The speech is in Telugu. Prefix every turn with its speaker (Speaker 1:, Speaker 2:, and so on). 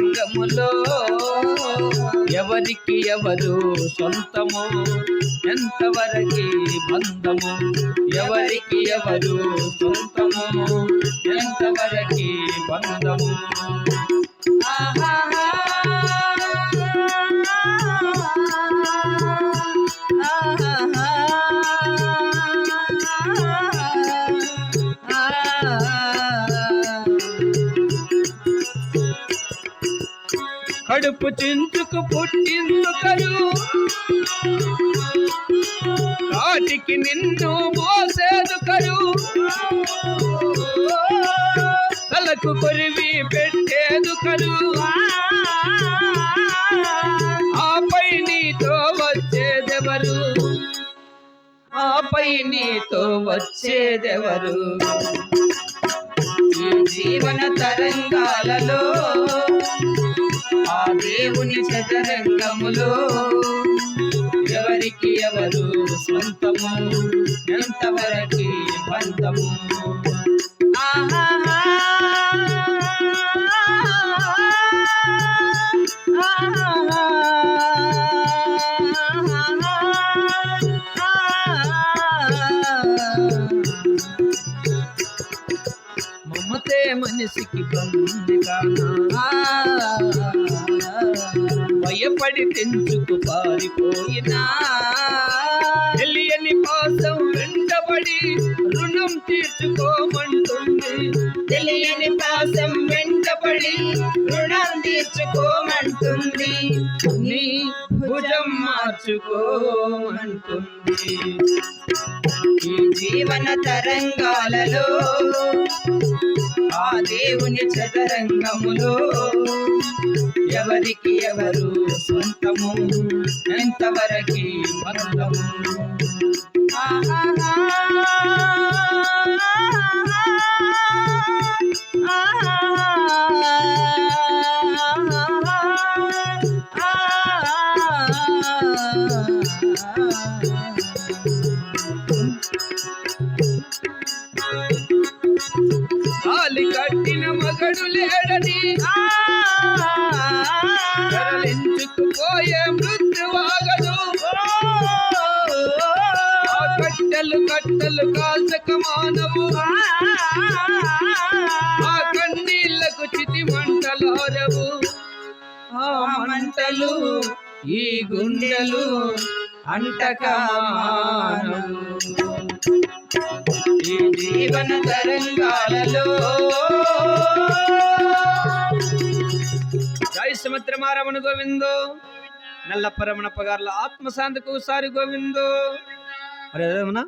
Speaker 1: రంగములో ఎవరికి ఎవరు సొంతము? ఎంతవరకి బంధము? ఎవరికి ఎవరు సొంతము? ఎంతవరకి బంధము? కడుపు చించుకు పుట్టిందు కరు కాటికి నిన్ను మోసేదు తలకు కొరివి పెట్టేదు కరు ఆపై నీతో వచ్చేదెవరు? ఆపై నీతో వచ్చేదెవరు? జీవన తరంగాలలో ఆ దేవుని చదరంగములో ఎవరికి ఎవరు సొంతము ఎంతవరకి పంతము మనిషికి బందిగానా భయపడి తెంచుకు పారిపోయినా తెలియని కోసం వెంటబడి రుణం తీర్చుకోమంటుంది
Speaker 2: తెలియని పాసం వెంటబడి రుణం తీర్చుకోమంటుంది
Speaker 1: నీ భుజం మార్చుకోమంటుంది
Speaker 2: ఈ జీవన తరంగాలలో ఆ దేవుని చదరంగములో
Speaker 1: ఎవరికి ఎవరు సొంతము? ఎంతవరకి మందము Thank you. మగడు లేడని తరలించుకుపోయే మృత్యువాగదు ఆ కట్టెలు కట్టెలు కాల్చక మానవు. ఆ కన్నీళ్ళకు చితి ఆ మంటలు ఈ గుండెలు అంటక ఈ జీవన తరంగాలలో జై సుమిత్రమారమణ గోవిందో. నల్లపరమణ పగార్ల ఆత్మశాంతికి ఒకసారి గోవిందో. అరే అదేమన్నా